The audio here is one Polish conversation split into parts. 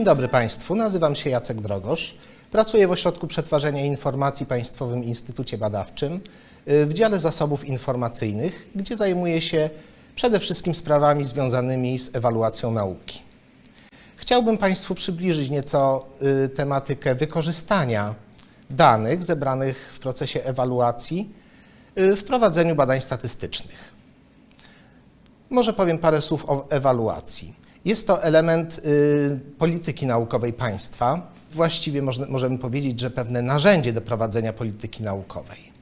Dzień dobry Państwu, nazywam się Jacek Drogosz. Pracuję w Ośrodku Przetwarzania Informacji Państwowym Instytucie Badawczym y, w dziale zasobów informacyjnych, gdzie zajmuję się przede wszystkim sprawami związanymi z ewaluacją nauki. Chciałbym Państwu przybliżyć nieco y, tematykę wykorzystania danych zebranych w procesie ewaluacji y, w prowadzeniu badań statystycznych. Może powiem parę słów o ewaluacji. Jest to element y, polityki naukowej państwa. Właściwie możemy powiedzieć, że pewne narzędzie do prowadzenia polityki naukowej.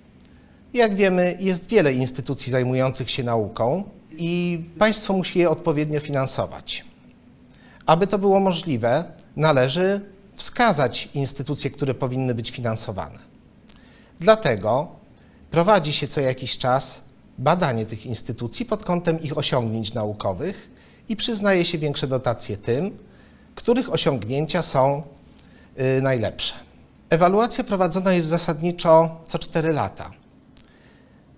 Jak wiemy, jest wiele instytucji zajmujących się nauką i państwo musi je odpowiednio finansować. Aby to było możliwe, należy wskazać instytucje, które powinny być finansowane. Dlatego prowadzi się co jakiś czas badanie tych instytucji pod kątem ich osiągnięć naukowych i przyznaje się większe dotacje tym, których osiągnięcia są y, najlepsze. Ewaluacja prowadzona jest zasadniczo co 4 lata.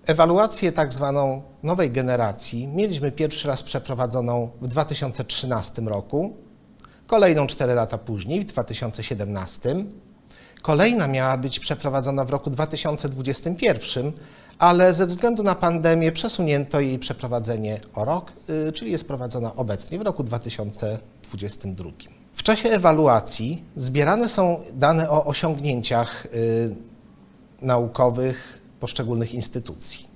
Ewaluację tak zwaną nowej generacji mieliśmy pierwszy raz przeprowadzoną w 2013 roku, kolejną 4 lata później, w 2017. Kolejna miała być przeprowadzona w roku 2021, ale ze względu na pandemię przesunięto jej przeprowadzenie o rok, y, czyli jest prowadzona obecnie w roku 2022. W czasie ewaluacji zbierane są dane o osiągnięciach y, naukowych poszczególnych instytucji.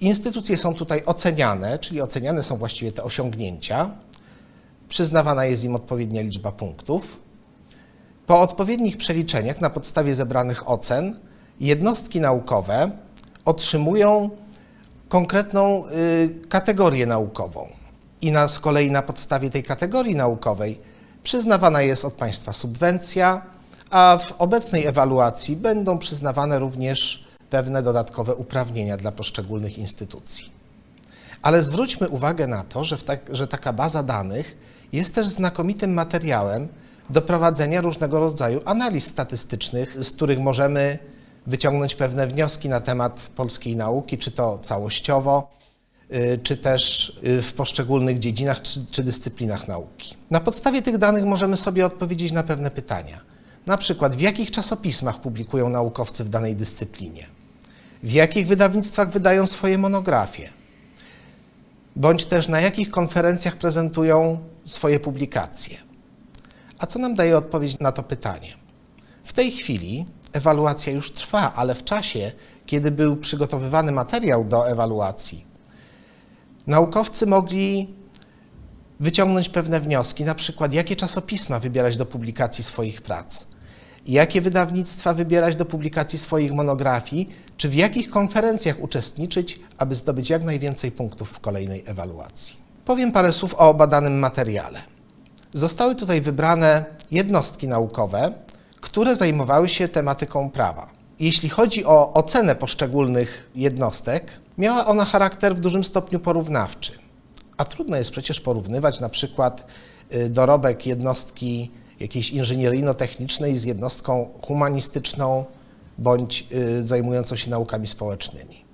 Instytucje są tutaj oceniane, czyli oceniane są właściwie te osiągnięcia. Przyznawana jest im odpowiednia liczba punktów. Po odpowiednich przeliczeniach na podstawie zebranych ocen jednostki naukowe otrzymują konkretną y, kategorię naukową i na, z kolei na podstawie tej kategorii naukowej przyznawana jest od państwa subwencja, a w obecnej ewaluacji będą przyznawane również pewne dodatkowe uprawnienia dla poszczególnych instytucji. Ale zwróćmy uwagę na to, że, tak, że taka baza danych jest też znakomitym materiałem do prowadzenia różnego rodzaju analiz statystycznych, z których możemy wyciągnąć pewne wnioski na temat polskiej nauki, czy to całościowo, y, czy też y, w poszczególnych dziedzinach czy, czy dyscyplinach nauki. Na podstawie tych danych możemy sobie odpowiedzieć na pewne pytania. Na przykład, w jakich czasopismach publikują naukowcy w danej dyscyplinie? W jakich wydawnictwach wydają swoje monografie? Bądź też na jakich konferencjach prezentują swoje publikacje? A co nam daje odpowiedź na to pytanie? W tej chwili ewaluacja już trwa, ale w czasie, kiedy był przygotowywany materiał do ewaluacji, naukowcy mogli wyciągnąć pewne wnioski, na przykład jakie czasopisma wybierać do publikacji swoich prac, jakie wydawnictwa wybierać do publikacji swoich monografii, czy w jakich konferencjach uczestniczyć, aby zdobyć jak najwięcej punktów w kolejnej ewaluacji. Powiem parę słów o badanym materiale. Zostały tutaj wybrane jednostki naukowe, które zajmowały się tematyką prawa. Jeśli chodzi o ocenę poszczególnych jednostek, miała ona charakter w dużym stopniu porównawczy. A trudno jest przecież porównywać na przykład y, dorobek jednostki jakiejś inżynieryjno-technicznej z jednostką humanistyczną bądź y, zajmującą się naukami społecznymi.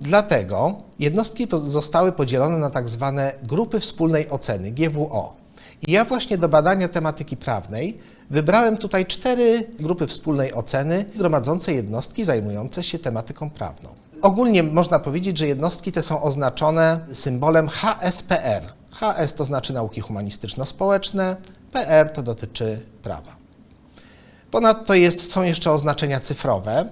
Dlatego jednostki zostały podzielone na tak zwane grupy wspólnej oceny, GWO. I ja właśnie do badania tematyki prawnej wybrałem tutaj cztery grupy wspólnej oceny gromadzące jednostki zajmujące się tematyką prawną. Ogólnie można powiedzieć, że jednostki te są oznaczone symbolem HSPR. HS to znaczy nauki humanistyczno-społeczne, PR to dotyczy prawa. Ponadto jest, są jeszcze oznaczenia cyfrowe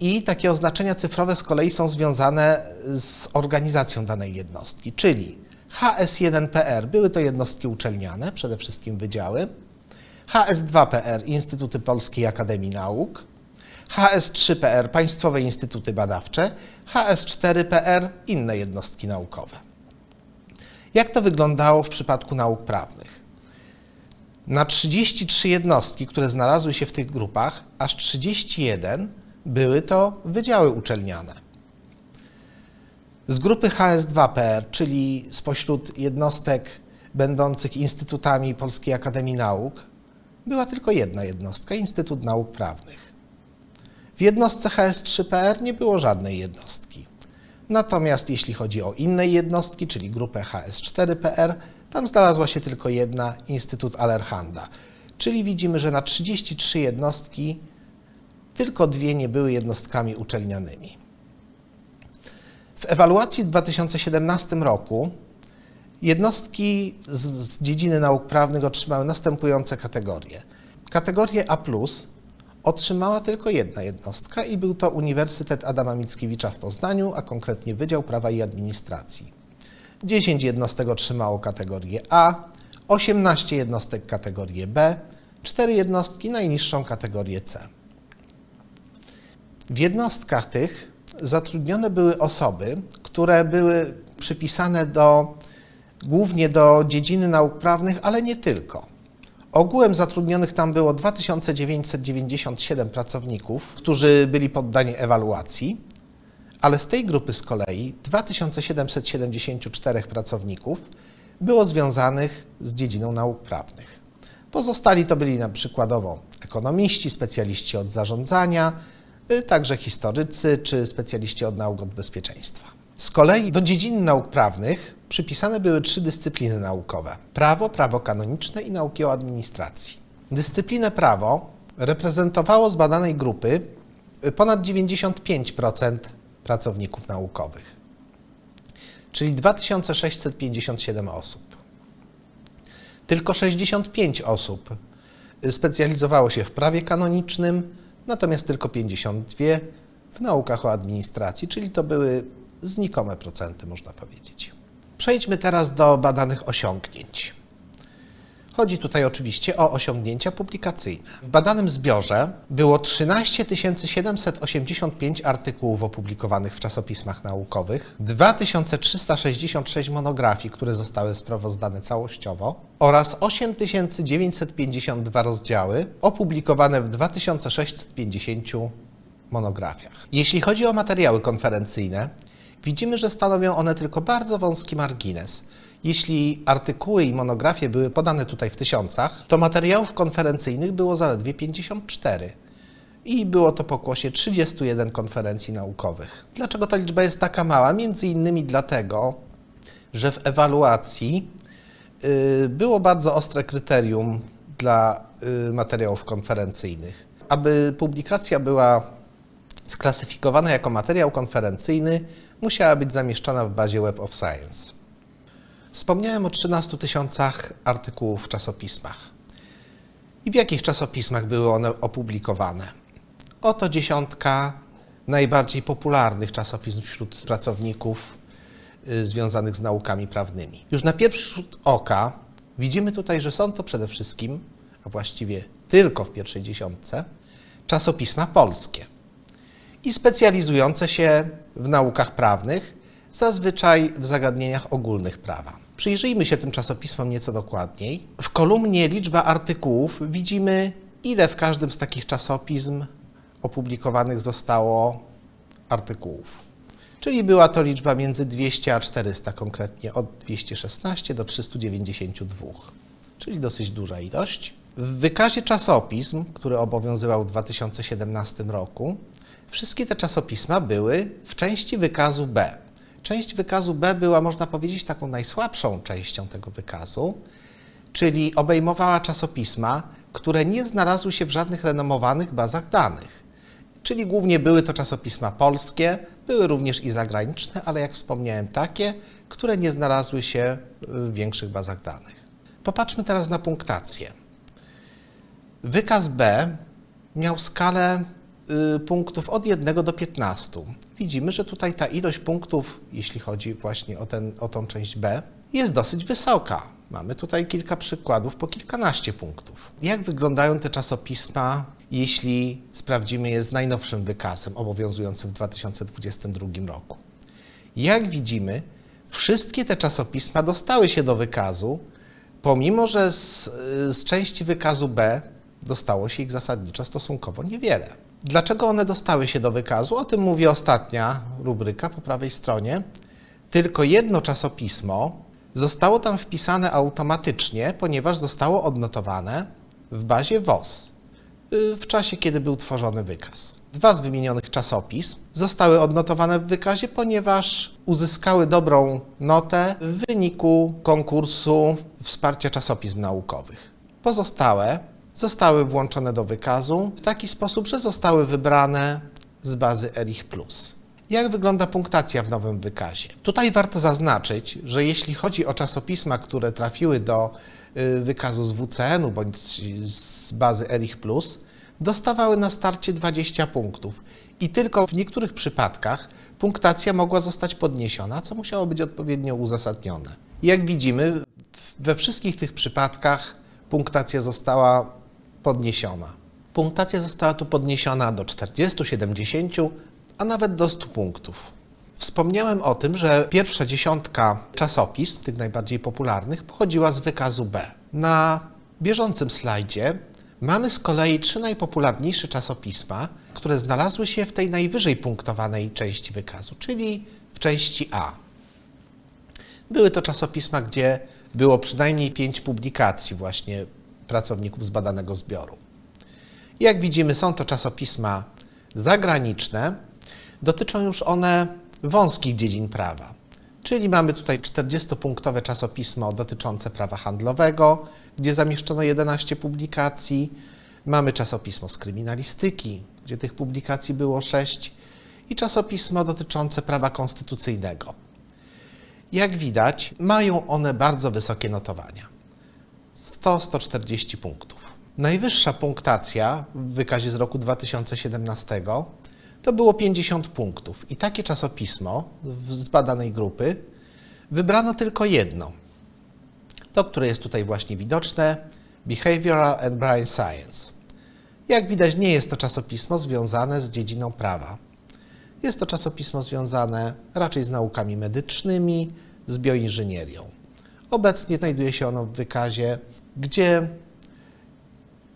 i takie oznaczenia cyfrowe z kolei są związane z organizacją danej jednostki, czyli HS1PR były to jednostki uczelniane, przede wszystkim wydziały, HS2PR Instytuty Polskiej Akademii Nauk, HS3PR Państwowe Instytuty Badawcze, HS4PR inne jednostki naukowe. Jak to wyglądało w przypadku nauk prawnych? Na 33 jednostki, które znalazły się w tych grupach, aż 31 były to wydziały uczelniane. Z grupy HS2PR, czyli spośród jednostek będących instytutami Polskiej Akademii Nauk, była tylko jedna jednostka Instytut Nauk Prawnych. W jednostce HS3PR nie było żadnej jednostki. Natomiast jeśli chodzi o inne jednostki, czyli grupę HS4PR, Tam znalazła się tylko jedna, Instytut Allerhanda. Czyli widzimy, że na 33 jednostki tylko dwie nie były jednostkami uczelnianymi. W ewaluacji w 2017 roku jednostki z, z dziedziny nauk prawnych otrzymały następujące kategorie. Kategorię A otrzymała tylko jedna jednostka i był to Uniwersytet Adama Mickiewicza w Poznaniu, a konkretnie Wydział Prawa i Administracji. 10 jednostek otrzymało kategorię A, 18 jednostek kategorię B, 4 jednostki najniższą kategorię C. W jednostkach tych zatrudnione były osoby, które były przypisane do, głównie do dziedziny nauk prawnych, ale nie tylko. Ogółem zatrudnionych tam było 2997 pracowników, którzy byli poddani ewaluacji, ale z tej grupy z kolei 2774 pracowników było związanych z dziedziną nauk prawnych. Pozostali to byli na przykładowo ekonomiści, specjaliści od zarządzania, także historycy czy specjaliści od nauk od bezpieczeństwa. Z kolei do dziedziny nauk prawnych przypisane były trzy dyscypliny naukowe: prawo, prawo kanoniczne i nauki o administracji. Dyscyplinę prawo reprezentowało z badanej grupy ponad 95% pracowników naukowych, czyli 2657 osób. Tylko 65 osób specjalizowało się w prawie kanonicznym, natomiast tylko 52 w naukach o administracji, czyli to były znikome procenty, można powiedzieć. Przejdźmy teraz do badanych osiągnięć. Chodzi tutaj oczywiście o osiągnięcia publikacyjne. W badanym zbiorze było 13 785 artykułów opublikowanych w czasopismach naukowych, 2366 monografii, które zostały sprawozdane całościowo oraz 8952 rozdziały opublikowane w 2650 monografiach. Jeśli chodzi o materiały konferencyjne, widzimy, że stanowią one tylko bardzo wąski margines. Jeśli artykuły i monografie były podane tutaj w tysiącach, to materiałów konferencyjnych było zaledwie 54. I było to pokłosie 31 konferencji naukowych. Dlaczego ta liczba jest taka mała? Między innymi dlatego, że w ewaluacji y, było bardzo ostre kryterium dla y, materiałów konferencyjnych. Aby publikacja była sklasyfikowana jako materiał konferencyjny, musiała być zamieszczona w bazie Web of Science. Wspomniałem o 13 tysiącach artykułów w czasopismach. I w jakich czasopismach były one opublikowane? Oto dziesiątka najbardziej popularnych czasopism wśród pracowników y, związanych z naukami prawnymi. Już na pierwszy rzut oka widzimy tutaj, że są to przede wszystkim, a właściwie tylko w pierwszej dziesiątce, czasopisma polskie i specjalizujące się w naukach prawnych, zazwyczaj w zagadnieniach ogólnych prawa. Przyjrzyjmy się tym czasopismom nieco dokładniej. W kolumnie liczba artykułów widzimy, ile w każdym z takich czasopism opublikowanych zostało artykułów. Czyli była to liczba między 200 a 400, konkretnie od 216 do 392, czyli dosyć duża ilość. W wykazie czasopism, który obowiązywał w 2017 roku, wszystkie te czasopisma były w części wykazu B. Część wykazu B była, można powiedzieć, taką najsłabszą częścią tego wykazu, czyli obejmowała czasopisma, które nie znalazły się w żadnych renomowanych bazach danych. Czyli głównie były to czasopisma polskie, były również i zagraniczne, ale jak wspomniałem, takie, które nie znalazły się w większych bazach danych. Popatrzmy teraz na punktację. Wykaz B miał skalę punktów od 1 do 15. Widzimy, że tutaj ta ilość punktów, jeśli chodzi właśnie o, ten, o tą część B, jest dosyć wysoka. Mamy tutaj kilka przykładów po kilkanaście punktów. Jak wyglądają te czasopisma, jeśli sprawdzimy je z najnowszym wykazem obowiązującym w 2022 roku? Jak widzimy, wszystkie te czasopisma dostały się do wykazu, pomimo że z, z części wykazu B dostało się ich zasadniczo stosunkowo niewiele. Dlaczego one dostały się do wykazu? O tym mówi ostatnia rubryka po prawej stronie. Tylko jedno czasopismo zostało tam wpisane automatycznie, ponieważ zostało odnotowane w bazie WOS. y, w czasie, kiedy był tworzony wykaz. Dwa z wymienionych czasopism zostały odnotowane w wykazie, ponieważ uzyskały dobrą notę w wyniku konkursu wsparcia czasopism naukowych. Pozostałe zostały włączone do wykazu w taki sposób, że zostały wybrane z bazy Erich. Jak wygląda punktacja w nowym wykazie? Tutaj warto zaznaczyć, że jeśli chodzi o czasopisma, które trafiły do y, wykazu z WCN-u bądź z bazy Erich dostawały na starcie 20 punktów i tylko w niektórych przypadkach punktacja mogła zostać podniesiona, co musiało być odpowiednio uzasadnione. Jak widzimy, we wszystkich tych przypadkach punktacja została podniesiona. Punktacja została tu podniesiona do 40, 70, a nawet do 100 punktów. Wspomniałem o tym, że pierwsza dziesiątka czasopism, tych najbardziej popularnych, pochodziła z wykazu B. Na bieżącym slajdzie mamy z kolei trzy najpopularniejsze czasopisma, które znalazły się w tej najwyżej punktowanej części wykazu, czyli w części A. Były to czasopisma, gdzie było przynajmniej pięć publikacji właśnie pracowników z badanego zbioru. Jak widzimy, są to czasopisma zagraniczne. Dotyczą już one wąskich dziedzin prawa. Czyli mamy tutaj 40-punktowe czasopismo dotyczące prawa handlowego, gdzie zamieszczono 11 publikacji. Mamy czasopismo z kryminalistyki, gdzie tych publikacji było 6 i czasopismo dotyczące prawa konstytucyjnego. Jak widać, mają one bardzo wysokie notowania. 100-140 punktów. Najwyższa punktacja w wykazie z roku 2017 to było 50 punktów. I takie czasopismo z badanej grupy wybrano tylko jedno. To, które jest tutaj właśnie widoczne, Behavioral and Brain Science. Jak widać, nie jest to czasopismo związane z dziedziną prawa. Jest to czasopismo związane raczej z naukami medycznymi, z bioinżynierią. Obecnie znajduje się ono w wykazie, gdzie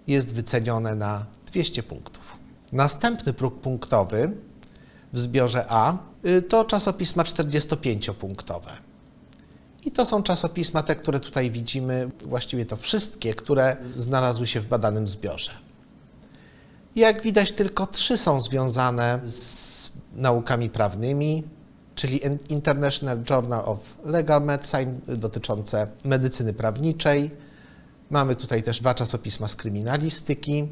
jest wycenione na 200 punktów. Następny próg punktowy w zbiorze A y, to czasopisma 45-punktowe. I to są czasopisma te, które tutaj widzimy, właściwie to wszystkie, które znalazły się w badanym zbiorze. Jak widać, tylko trzy są związane z naukami prawnymi, czyli International Journal of Legal Medicine dotyczące medycyny prawniczej. Mamy tutaj też dwa czasopisma z kryminalistyki.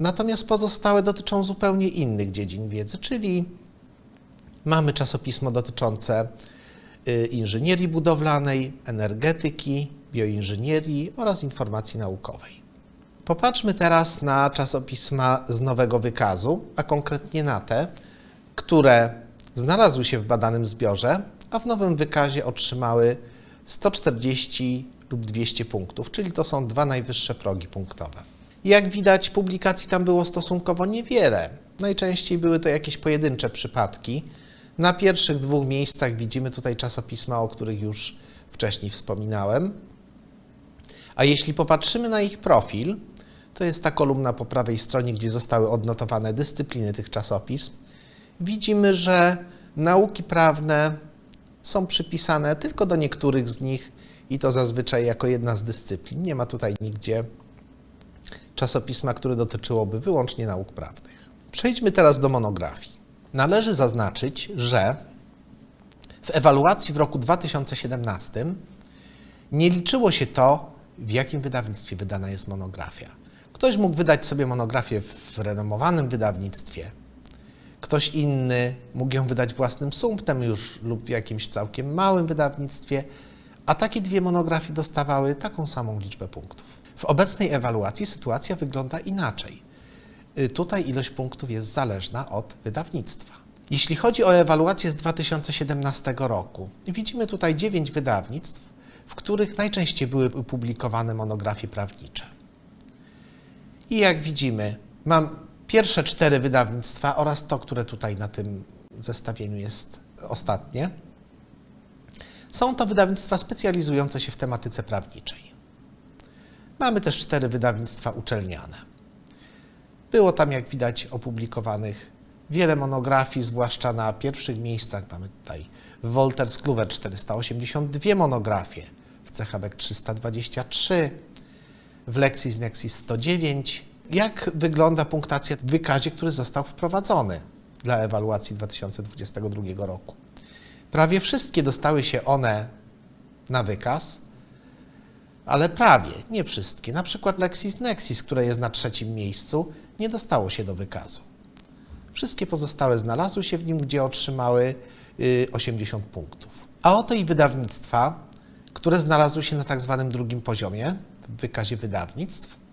Natomiast pozostałe dotyczą zupełnie innych dziedzin wiedzy, czyli mamy czasopismo dotyczące y, inżynierii budowlanej, energetyki, bioinżynierii oraz informacji naukowej. Popatrzmy teraz na czasopisma z nowego wykazu, a konkretnie na te, które znalazły się w badanym zbiorze, a w nowym wykazie otrzymały 140 lub 200 punktów, czyli to są dwa najwyższe progi punktowe. Jak widać, publikacji tam było stosunkowo niewiele. Najczęściej były to jakieś pojedyncze przypadki. Na pierwszych dwóch miejscach widzimy tutaj czasopisma, o których już wcześniej wspominałem. A jeśli popatrzymy na ich profil, to jest ta kolumna po prawej stronie, gdzie zostały odnotowane dyscypliny tych czasopism. Widzimy, że nauki prawne są przypisane tylko do niektórych z nich i to zazwyczaj jako jedna z dyscyplin. Nie ma tutaj nigdzie czasopisma, które dotyczyłoby wyłącznie nauk prawnych. Przejdźmy teraz do monografii. Należy zaznaczyć, że w ewaluacji w roku 2017 nie liczyło się to, w jakim wydawnictwie wydana jest monografia. Ktoś mógł wydać sobie monografię w renomowanym wydawnictwie, ktoś inny mógł ją wydać własnym sumptem już lub w jakimś całkiem małym wydawnictwie, a takie dwie monografie dostawały taką samą liczbę punktów. W obecnej ewaluacji sytuacja wygląda inaczej. Y, tutaj ilość punktów jest zależna od wydawnictwa. Jeśli chodzi o ewaluację z 2017 roku, widzimy tutaj dziewięć wydawnictw, w których najczęściej były publikowane monografie prawnicze. I jak widzimy, mam pierwsze cztery wydawnictwa oraz to, które tutaj na tym zestawieniu jest ostatnie. Są to wydawnictwa specjalizujące się w tematyce prawniczej. Mamy też cztery wydawnictwa uczelniane. Było tam, jak widać, opublikowanych wiele monografii, zwłaszcza na pierwszych miejscach. Mamy tutaj Wolters Kluwer 482 monografie, w CHBek 323, w LexisNexis 109 Jak wygląda punktacja w wykazie, który został wprowadzony dla ewaluacji 2022 roku? Prawie wszystkie dostały się one na wykaz, ale prawie, nie wszystkie. Na przykład LexisNexis, które jest na trzecim miejscu, nie dostało się do wykazu. Wszystkie pozostałe znalazły się w nim, gdzie otrzymały y, 80 punktów. A oto i wydawnictwa, które znalazły się na tak zwanym drugim poziomie w wykazie wydawnictw.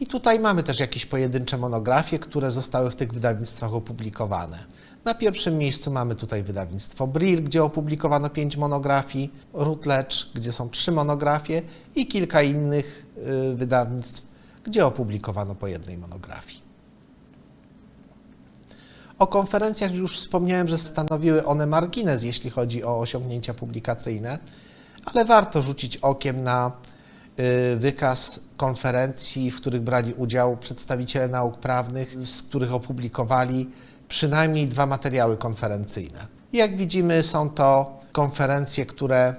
I tutaj mamy też jakieś pojedyncze monografie, które zostały w tych wydawnictwach opublikowane. Na pierwszym miejscu mamy tutaj wydawnictwo Brill, gdzie opublikowano pięć monografii, Routledge, gdzie są trzy monografie i kilka innych y, wydawnictw, gdzie opublikowano po jednej monografii. O konferencjach już wspomniałem, że stanowiły one margines, jeśli chodzi o osiągnięcia publikacyjne, ale warto rzucić okiem na wykaz konferencji, w których brali udział przedstawiciele nauk prawnych, z których opublikowali przynajmniej dwa materiały konferencyjne. Jak widzimy, są to konferencje, które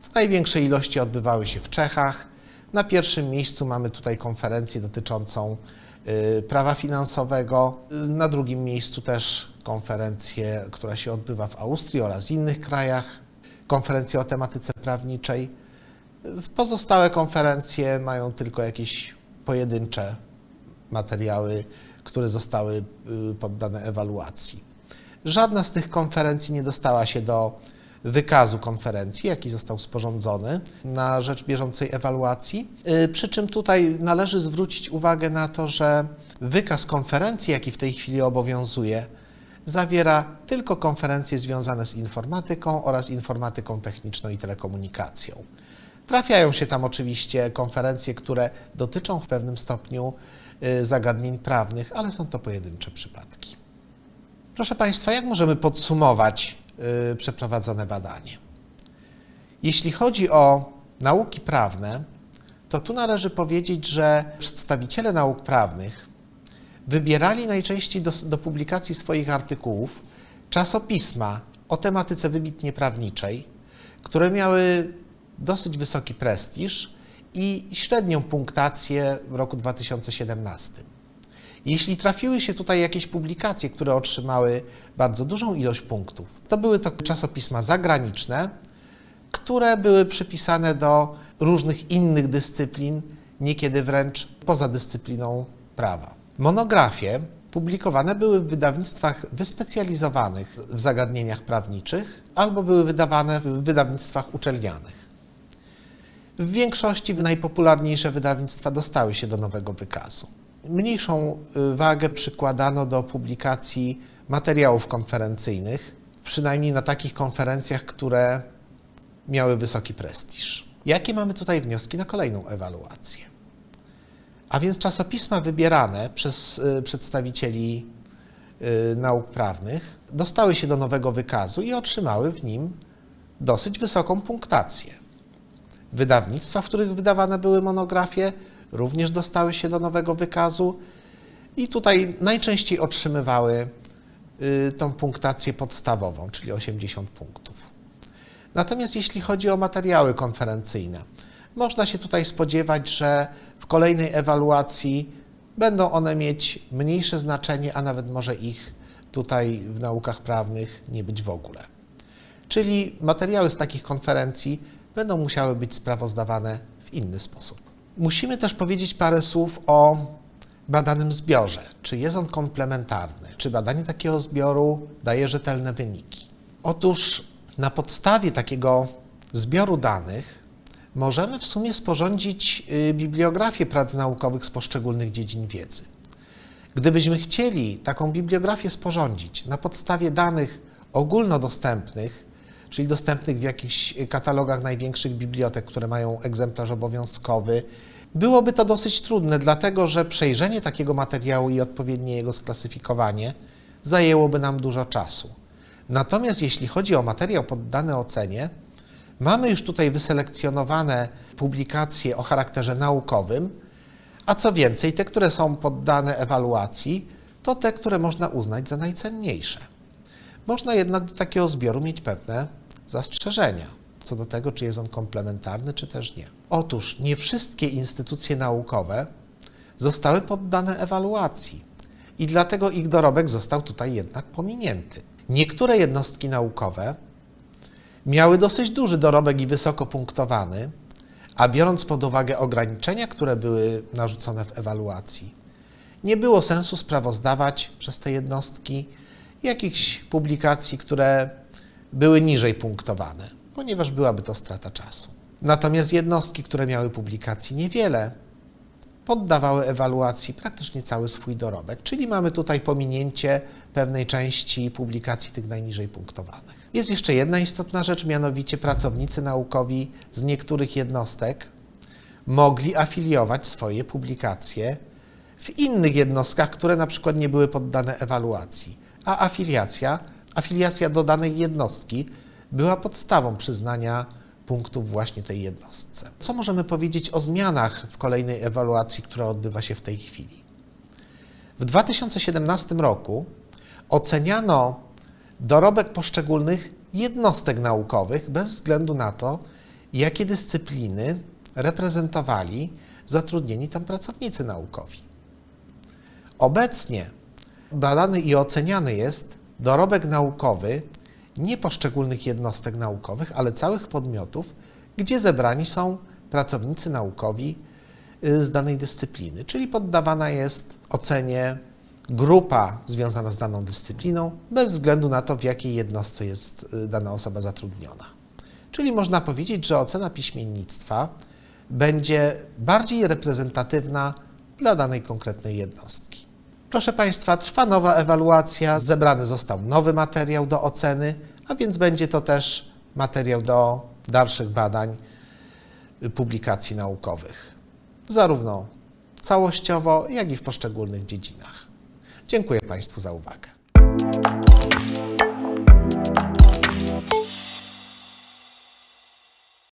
w największej ilości odbywały się w Czechach. Na pierwszym miejscu mamy tutaj konferencję dotyczącą y, prawa finansowego. Na drugim miejscu też konferencję, która się odbywa w Austrii oraz innych krajach, konferencję o tematyce prawniczej. Pozostałe konferencje mają tylko jakieś pojedyncze materiały, które zostały y, poddane ewaluacji. Żadna z tych konferencji nie dostała się do wykazu konferencji, jaki został sporządzony na rzecz bieżącej ewaluacji. Y, Przy czym tutaj należy zwrócić uwagę na to, że wykaz konferencji, jaki w tej chwili obowiązuje, zawiera tylko konferencje związane z informatyką oraz informatyką techniczną i telekomunikacją. Trafiają się tam oczywiście konferencje, które dotyczą w pewnym stopniu y, zagadnień prawnych, ale są to pojedyncze przypadki. Proszę Państwa, jak możemy podsumować y, przeprowadzone badanie? Jeśli chodzi o nauki prawne, to tu należy powiedzieć, że przedstawiciele nauk prawnych wybierali najczęściej do, do publikacji swoich artykułów czasopisma o tematyce wybitnie prawniczej, które miały dosyć wysoki prestiż i średnią punktację w roku 2017. Jeśli trafiły się tutaj jakieś publikacje, które otrzymały bardzo dużą ilość punktów, to były to czasopisma zagraniczne, które były przypisane do różnych innych dyscyplin, niekiedy wręcz poza dyscypliną prawa. Monografie publikowane były w wydawnictwach wyspecjalizowanych w zagadnieniach prawniczych albo były wydawane w wydawnictwach uczelnianych. W większości najpopularniejsze wydawnictwa dostały się do nowego wykazu. Mniejszą y, wagę przykładano do publikacji materiałów konferencyjnych, przynajmniej na takich konferencjach, które miały wysoki prestiż. Jakie mamy tutaj wnioski na kolejną ewaluację? A więc czasopisma wybierane przez y, przedstawicieli y, nauk prawnych dostały się do nowego wykazu i otrzymały w nim dosyć wysoką punktację. Wydawnictwa, w których wydawane były monografie, również dostały się do nowego wykazu i tutaj najczęściej otrzymywały y, tą punktację podstawową, czyli 80 punktów. Natomiast jeśli chodzi o materiały konferencyjne, można się tutaj spodziewać, że w kolejnej ewaluacji będą one mieć mniejsze znaczenie, a nawet może ich tutaj w naukach prawnych nie być w ogóle. Czyli materiały z takich konferencji będą musiały być sprawozdawane w inny sposób. Musimy też powiedzieć parę słów o badanym zbiorze. Czy jest on komplementarny? Czy badanie takiego zbioru daje rzetelne wyniki? Otóż na podstawie takiego zbioru danych możemy w sumie sporządzić y, bibliografię prac naukowych z poszczególnych dziedzin wiedzy. Gdybyśmy chcieli taką bibliografię sporządzić na podstawie danych ogólnodostępnych, czyli dostępnych w jakichś katalogach największych bibliotek, które mają egzemplarz obowiązkowy, byłoby to dosyć trudne, dlatego że przejrzenie takiego materiału i odpowiednie jego sklasyfikowanie zajęłoby nam dużo czasu. Natomiast jeśli chodzi o materiał poddany ocenie, mamy już tutaj wyselekcjonowane publikacje o charakterze naukowym, a co więcej, te, które są poddane ewaluacji, to te, które można uznać za najcenniejsze. Można jednak do takiego zbioru mieć pewne zastrzeżenia co do tego, czy jest on komplementarny, czy też nie. Otóż nie wszystkie instytucje naukowe zostały poddane ewaluacji i dlatego ich dorobek został tutaj jednak pominięty. Niektóre jednostki naukowe miały dosyć duży dorobek i wysoko punktowany, a biorąc pod uwagę ograniczenia, które były narzucone w ewaluacji, nie było sensu sprawozdawać przez te jednostki jakichś publikacji, które były niżej punktowane, ponieważ byłaby to strata czasu. Natomiast jednostki, które miały publikacji niewiele, poddawały ewaluacji praktycznie cały swój dorobek, czyli mamy tutaj pominięcie pewnej części publikacji tych najniżej punktowanych. Jest jeszcze jedna istotna rzecz, mianowicie pracownicy naukowi z niektórych jednostek mogli afiliować swoje publikacje w innych jednostkach, które na przykład nie były poddane ewaluacji, a afiliacja, afiliacja do danej jednostki była podstawą przyznania punktów właśnie tej jednostce. Co możemy powiedzieć o zmianach w kolejnej ewaluacji, która odbywa się w tej chwili? W 2017 roku oceniano dorobek poszczególnych jednostek naukowych bez względu na to, jakie dyscypliny reprezentowali zatrudnieni tam pracownicy naukowi. Obecnie badany i oceniany jest dorobek naukowy nie poszczególnych jednostek naukowych, ale całych podmiotów, gdzie zebrani są pracownicy naukowi y, z danej dyscypliny, czyli poddawana jest ocenie grupa związana z daną dyscypliną, bez względu na to, w jakiej jednostce jest y, dana osoba zatrudniona. Czyli można powiedzieć, że ocena piśmiennictwa będzie bardziej reprezentatywna dla danej konkretnej jednostki. Proszę Państwa, trwa nowa ewaluacja, zebrany został nowy materiał do oceny, a więc będzie to też materiał do dalszych badań, y, publikacji naukowych, zarówno całościowo, jak i w poszczególnych dziedzinach. Dziękuję Państwu za uwagę.